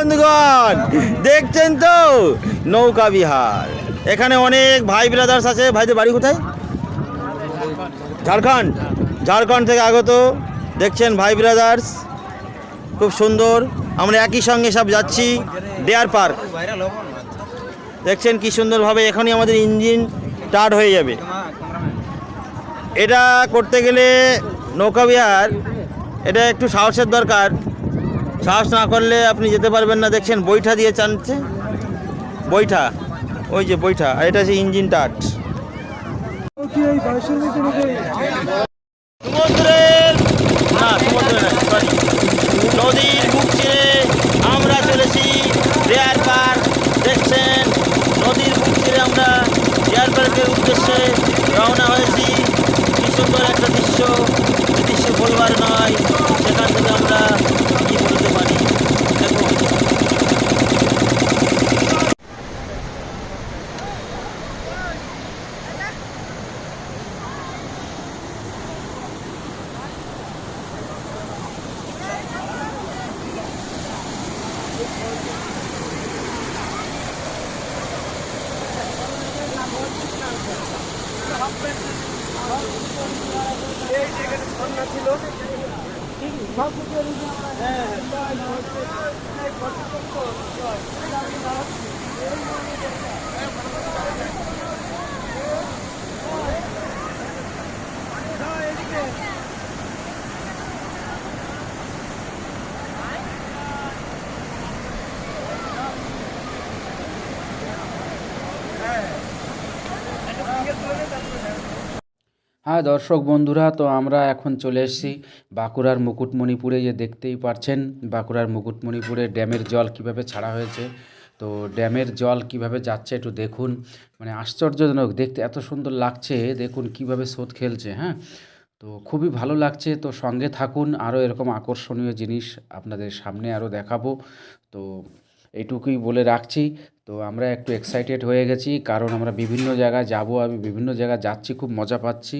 বন্ধুগণ, দেখছেন তো? নৌকা বিহার। এখানে অনেক ভাই ব্রাদার্স আছে। ভাইদের বাড়ি কোথায়? ঝাড়খণ্ড। ঝাড়খণ্ড থেকে আগত, দেখছেন ভাই ব্রাদার্স খুব সুন্দর। আমরা একই সঙ্গে সব যাচ্ছি। ডেয়ার পার্ক দেখছেন কি সুন্দরভাবে এখনই আমাদের ইঞ্জিন স্টার্ট হয়ে যাবে। এটা করতে গেলে নৌকা বিহার, এটা একটু সাহসের দরকার। সাহস না করলে আপনি যেতে পারবেন না। দেখছেন বৈঠা দিয়ে টানছে বৈঠা ওই যে বৈঠা আর এটা হচ্ছে ইঞ্জিন টাট। সমুদ্রের না সমুদ্রে না sorry, নদীর বুক আমরা চলেছি ডেয়ার পার্ক দেখছেন নদীর বুক আমরা ডেয়ার পার্কের উদ্দেশ্যে রওনা হয়েছি। কি সুন্দর একটা দৃশ্য। দৃশ্য বলবার নয় সেখান থেকে আমরা কি বলতে পারি দেখুন হ্যাঁ দর্শক বন্ধুরা, তো আমরা এখন চলে এসেছি বাঁকুড়ার মুকুটমণিপুরে। যে দেখতেই পারছেন, বাঁকুড়ার মুকুটমণিপুরে ড্যামের জল কীভাবে ছাড়া হয়েছে, তো ড্যামের জল কীভাবে যাচ্ছে একটু দেখুন। মানে আশ্চর্যজনক, দেখতে এত সুন্দর লাগছে, দেখুন কীভাবে স্রোত খেলছে হ্যাঁ? তো খুবই ভালো লাগছে, তো সঙ্গে থাকুন, আরও এরকম আকর্ষণীয় জিনিস আপনাদের সামনে আরও দেখাবো। তো এইটুকুই বলে রাখছি। তো আমরা একটু এক্সাইটেড হয়ে গেছি, কারণ আমরা বিভিন্ন জায়গায় যাব, আমি বিভিন্ন জায়গায় যাচ্ছি, খুব মজা পাচ্ছি।